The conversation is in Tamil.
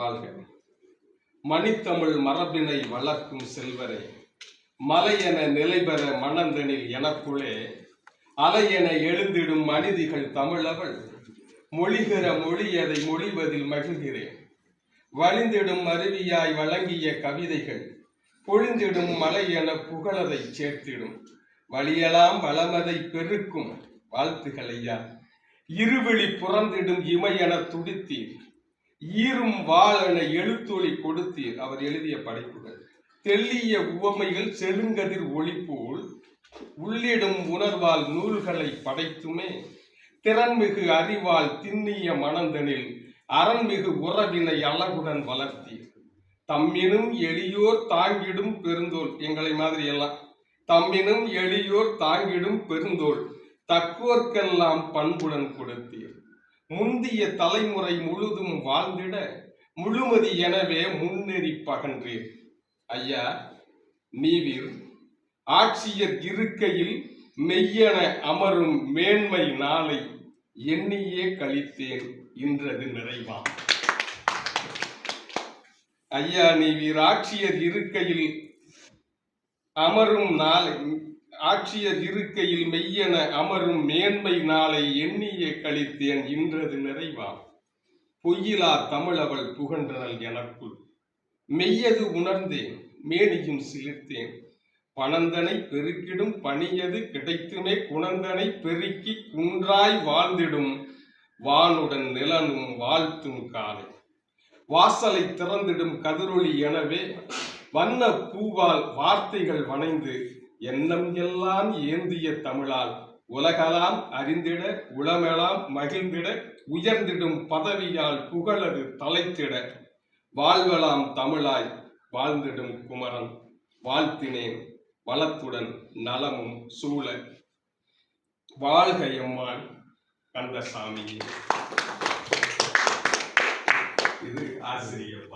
வாழ்க. மணித்தமிழ் மரபினை வளர்க்கும் செல்வரே மலையென நிலைபெற மணந்தனில் எனக்குள்ளே அலையென எழுந்திடும் மனிதிகள் தமிழவள் மொழிகிற மொழியதை மொழிவதில் மகிழ்கிறேன். வழிந்திடும் அருவியாய் வழங்கிய கவிதைகள் பொழிந்திடும் மலை என புகழதை சேர்த்திடும். வழியெல்லாம் வளமதை பெருக்கும் வாழ்த்துகள் ஐயா. இருவிழி புறந்திடும் இமையென துடித்தீர். ஈரும் வாழென எழுத்தொளி கொடுத்தீர் அவர் எழுதிய படைப்புகள். தெள்ளிய உவமைகள் செழுங்கதிர் ஒளி போல் உள்ளிடும் உணர்வால் நூல்களை படைத்துமே திறன்மிகு அறிவால் திண்ணிய மணந்தனில் அரண்மிகு உறவினை அழகுடன் வளர்த்தீர் தம்மினும் எளியோர் தாங்கிடும் பெருந்தோல் எங்களை மாதிரி எல்லாம். தம்மினும் எளியோர் தாங்கிடும் பெருந்தோல் தக்கோர்க்கெல்லாம் பண்புடன் கொடுத்தீர். முந்திய தலைமுறை முழுதும் வாழ்ந்திட முழுமதி எனவே முன்னேறி பகன்றீர். ஐயா நீவீர் ஆட்சியர் இருக்கையில் மெய்யென அமரும் மேன்மை நாளை எண்ணியே கழித்தேன் இன்றது நிறைவா. ஐயா நீவீர் ஆட்சியர் இருக்கையில் அமரும் நாளை ஆட்சியர் இருக்கையில் மெய்யென அமரும் மேன்மை நாளை எண்ணியே கழித்தேன் இன்றது நிறைவாம். பொய்யிலா தமிழவள் புகன்றனல் எனக்குள். மெய்யது உணர்ந்தேன் மேனியும் சிலிர்த்தேன். பணந்தனை பெருக்கிடும் பணியது கிடைத்துமே குணந்தனை பெருக்கி குன்றாய் வாழ்ந்திடும். வானுடன் நிலனும் வாழ்த்தும் காலை. வாசலை திறந்திடும் கதிரொளி எனவே வண்ண பூவால் வார்த்தைகள் வணைந்து எண்ணம் எல்லாம் ஏந்திய தமிழால் உலகலாம் அறிந்திட உளமெலாம் மகிழ்ந்திட உயர்ந்திடும் பதவியால் புகழது தலைத்திட. வாழ்வலாம் தமிழாய் வாழ்ந்திடும் குமரன் வாழ்த்தினேன் வளத்துடன் நலமும் சூழ. வாழ்க எம்மாள் கந்தசாமி. இது ஆசிரியர்